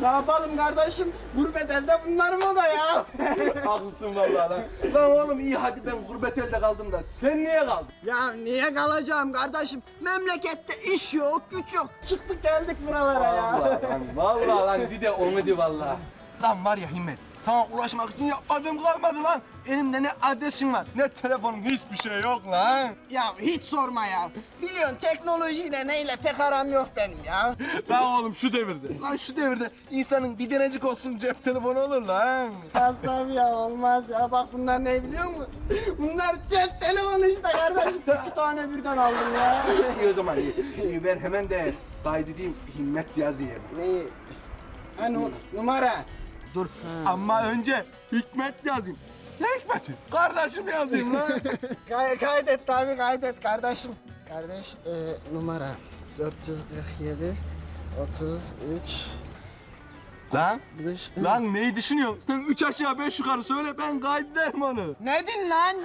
Ne yapalım kardeşim? Gurbet elde bunlar mı o da ya? Haklısın vallahi lan. Lan oğlum iyi hadi ben gurbet elde kaldım da sen niye kaldın? ya niye kalacağım kardeşim? Memlekette iş yok, güç yok. Çıktık geldik buralara ya. Vallahi lan vallahi lan bir de onu di vallahi. Lan var ya Himmet sana ulaşmak için yapmadığım kalmadı lan. Elimde ne adresin var ne telefonun hiçbir şey yok lan. Ya hiç sorma ya. Biliyorsun teknolojiyle neyle pek aram yok benim ya. Lan oğlum şu devirde. Lan şu devirde insanın bir denecik olsun cep telefonu olur lan. Aslan ya olmaz ya. Bak bunlar ne biliyor musun? Bunlar cep telefonu işte kardeşim. İki tane birden aldım ya. iyi o zaman iyi. iyi ver hemen de kaydedeyim Himmet yazayım. Neyi? Ha nu- numara. Dur ama önce Hikmet yazayım. Ne Hikmet'i? Kardeşim yazayım lan. Kay kaydet tabi kaydet kardeşim. Kardeş e, numara 447 33 lan 60 Lan neyi düşünüyorsun? Sen üç aşağı beş yukarı söyle ben kaydederim onu. Ne din lan?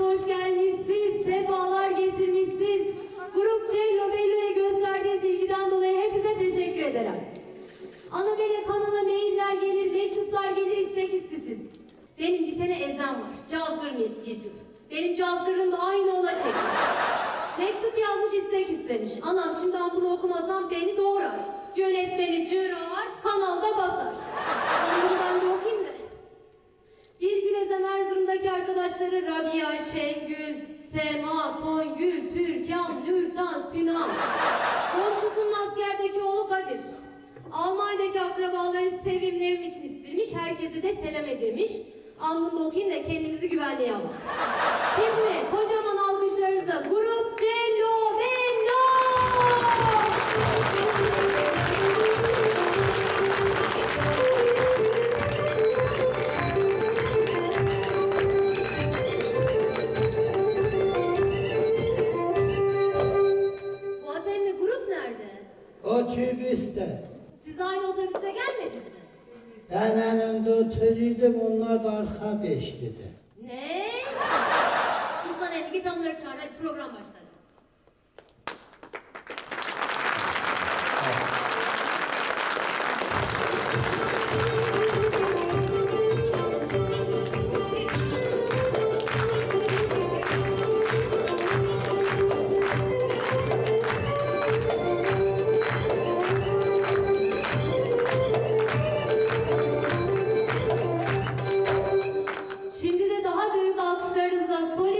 Hoş gelmişsiniz, sefalar getirmişsiniz. Grup Cello Bello'ya gösterdiğiniz ilgiden dolayı hepinize teşekkür ederim. Ana Bey'le kanala mailler gelir, mektuplar gelir istek istisiz. Benim bir tane ezem var, cazdır geliyor. Benim cazdırım da aynı ona çekmiş. Mektup yazmış istek istemiş. Anam şimdi ben bunu okumasam beni doğrar. Yönetmeni cırar, kanalda basar. Ben bunu ben okuyayım da. Bir Gülezen Erzurum'daki arkadaşları Rabia, Şengül, Sema, Songül, Türkan, Nurtan, Sünan. Komşusunun askerdeki oğlu Kadir. Almanya'daki akrabaları Sevim Nevim için istirmiş, herkese de selam edilmiş. Anında okuyun da kendimizi güvenliğe alın. Şimdi kocaman alkışlarınızla Grup Otobüste. Siz aynı otobüste gelmediniz mi? Ben önünde oturuyordum, onlar da arka beşlidi. Ne? Osman emmi git onları çağır hadi program başladı. organizações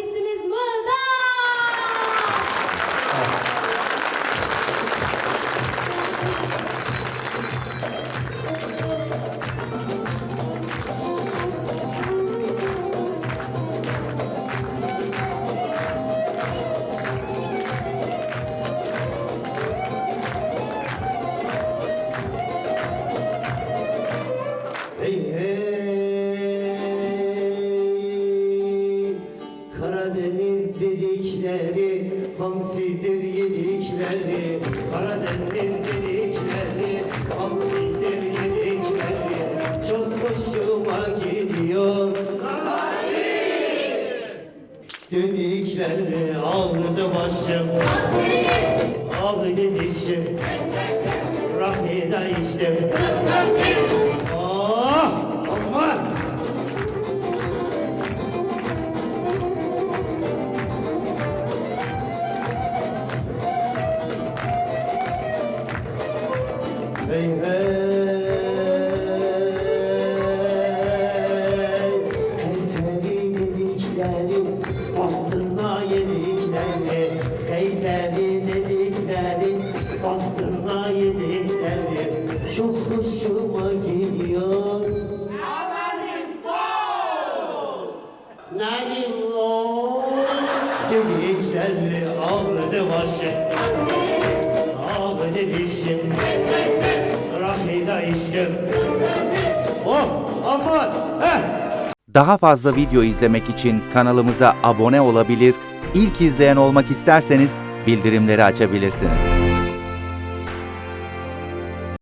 dedikleri Hamsidir yedikleri Karadeniz dedikleri Hamsidir yedikleri. Çok hoşuma gidiyor. Dedikleri ağrıdı başım. Ağrıdı dişim Rahida içtim Hey hey! Hey seni dediklerim bastırma Hey seni dediklerim bastırma Çok hoşuma gidiyor. Nalim bol Nalim bol Dedikleri ağrıdı başım. Ağrıdı dişim. Rahida içtim Oh aman Daha fazla video izlemek için kanalımıza abone olabilir, ilk izleyen olmak isterseniz bildirimleri açabilirsiniz.